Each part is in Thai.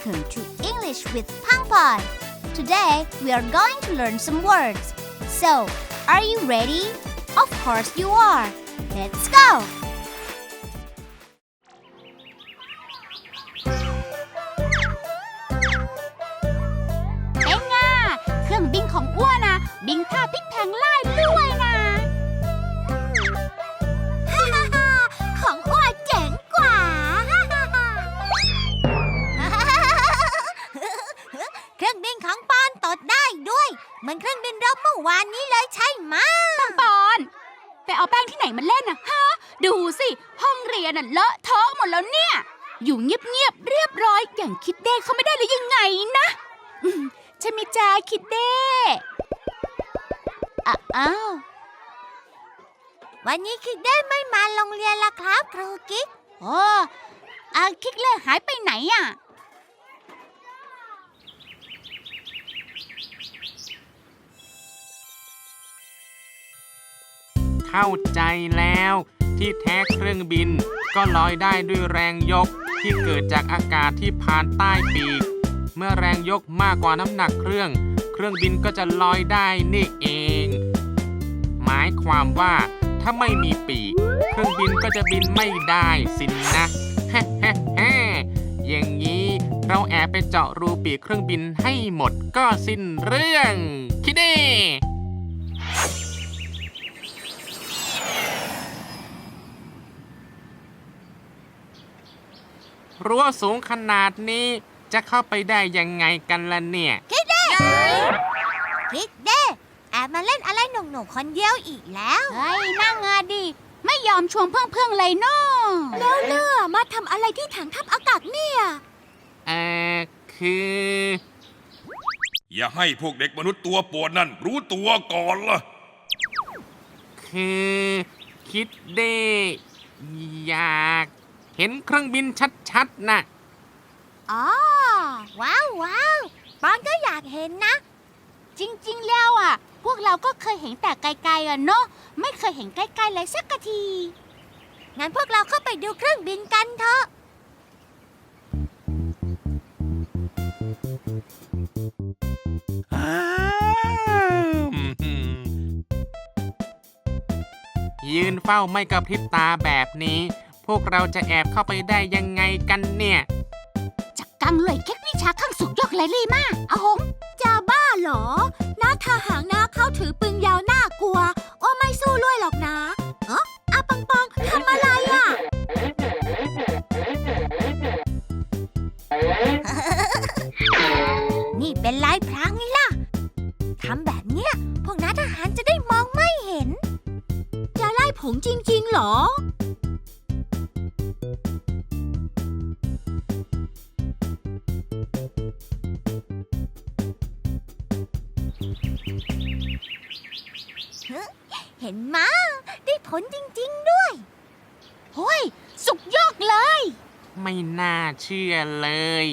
Welcome to English with Pangpon. Today we are going to learn some words. So, are you ready? Of course you are. Let's go. เป็นไงเครื่องบินของอ้วนนะบินท่าพลิกแพลงไล่ มือนเครื่องบินรบเมื่อวานนี้เลยใช่ไหมะปอนไปเอาแป้งที่ไหนมาเล่นน่ะฮะ ดูสิ ห้องเรียนน่ะเลอะเทอะหมดแล้วเนี่ย อยู่เงียบๆเรียบร้อย อย่างคิดเด้เขาไม่ได้เลยยังไงนะอืมใช่ไหมจ้าคิดเด้อะอ้าว วันนี้คิดได้ไม่มาโรงเรียนละครับครูกิ๊กโอ้อาคิดเล่หายไปไหนอะ เข้าใจแล้ว ที่แท้เครื่องบิน ก็ลอยได้ด้วยแรงยกที่เกิดจากอากาศที่ผ่านใต้ปีก เมื่อแรงยกมากกว่าน้ำหนักเครื่อง เครื่องบินก็จะลอยได้นี่เอง หมายความว่าถ้าไม่มีปีก เครื่องบินก็จะบินไม่ได้สินนะอย่างนี้เราแอบไปเจาะรูปีกเครื่องบินให้หมดก็สิ้นเรื่อง คิดดิ รั้วสูงขนาดนี้ จะเข้าไปได้ยังไงกันล่ะเนี่ยคิดเด้แอบมาเล่นอะไรหนุ่มๆคนเดียวอีกแล้วเฮ้ยนั่งงาดิไม่ยอมชวนเพื่อนๆเลยเนาะแล้วเลือมาทำอะไรที่ถังทับอากาศเนี่ยเอ่อคือ อย่าให้พวกเด็กมนุษย์ตัวปวดนั่นรู้ตัวก่อนล่ะ คือคิดเด้อยาก เห็นเครื่องบิน ชัดๆน่ะอ๋อว้าวว้าวปอนก็อยากเห็นนะ จริงๆ แล้วอะ พวกเราก็เคยเห็นแต่ไกลๆอะเนาะไม่เคยเห็นใกล้ๆเลยสักที งั้นพวกเราเข้าไปดูเครื่องบินกันเถอะยืนเฝ้าไม่กระพริบตาแบบนี้ พวกเราจะแอบเข้าไปได้ยังไงกันเนี่ย จักกังเลยเค็กวิชาข้างสุดยอดเลยลี่มาอาหงจะบ้าเหรอน้าทหารนะเขาถือปืนยาวน่ากลัว โอ้ไม่สู้ด้วยหรอกนะ เอออาปังปองทำอะไรอะ นี่เป็นลายพรางไงล่ะ ทำแบบเนี้ย พวกน้าทหารจะได้มองไม่เห็น จะไล่ผงจริง ๆ เหรอ เห็นมาได้ผลจริง ๆ ด้วยเฮ้ย สุดยอดเลย ไม่น่าเชื่อเลย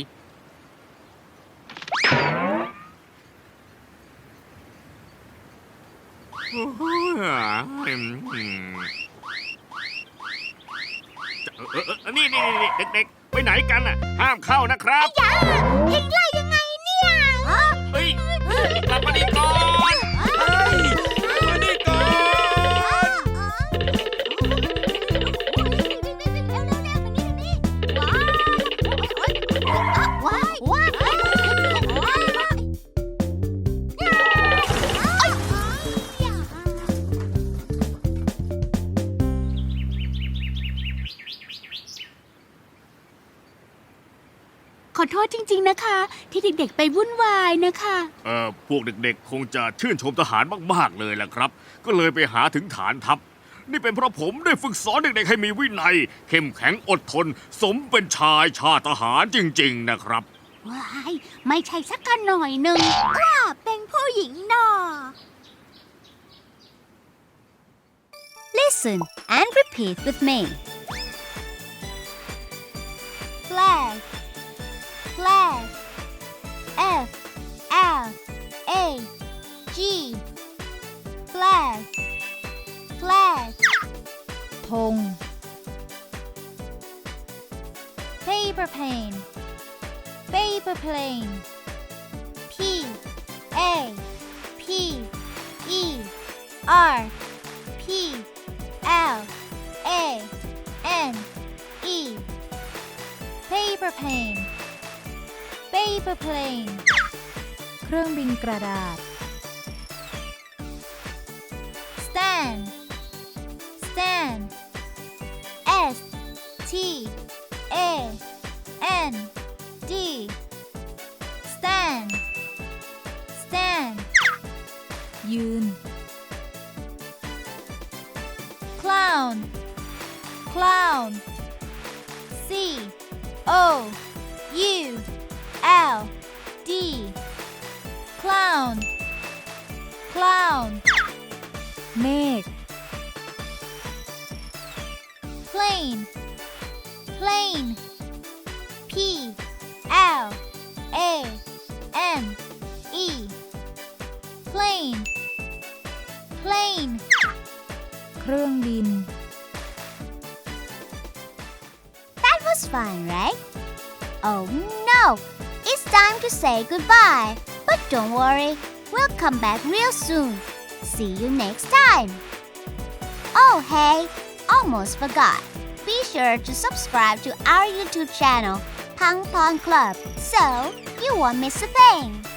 เออเออเออนี่นี่นี่เด็กๆ ไปไหนกันน่ะ ห้ามเข้านะครับเห็นไล่ยังไงเนี่ย เฮ้ย กลับมาดีก่อน โทษจริง ๆ นะคะ ที่เด็กๆไปวุ่นวายนะคะ เอ่อพวกเด็กๆ คงจะชื่นชมทหารมากๆเลยแหละครับ ก็เลยไปหาถึงฐานทัพ นี่เป็นเพราะผมได้ฝึกสอนเด็กๆให้มีวินัย เข้มแข็งอดทน สมเป็นชายชาติทหารจริง ๆ นะครับ ว้ายไม่ใช่สักกันหน่อยหนึ่งเป็นผู้หญิงหนอ Listen and repeat with me ธง paper plane paper plane P A P E R P L A N E paper plane paper plane เครื่องบินกระดาษ stand stand S T A N D stand stand ยืน clown clown C O U L D clown clown เมฆ plane plane P L A N E plane plane เครื่องบิน That was fun, right? Oh no! It's time to say goodbye. But don't worry, we'll come back real soon. See you next time. Oh, hey, almost forgot. Be sure to subscribe to our YouTube channel, Pang Pong Club, so you won't miss a thing.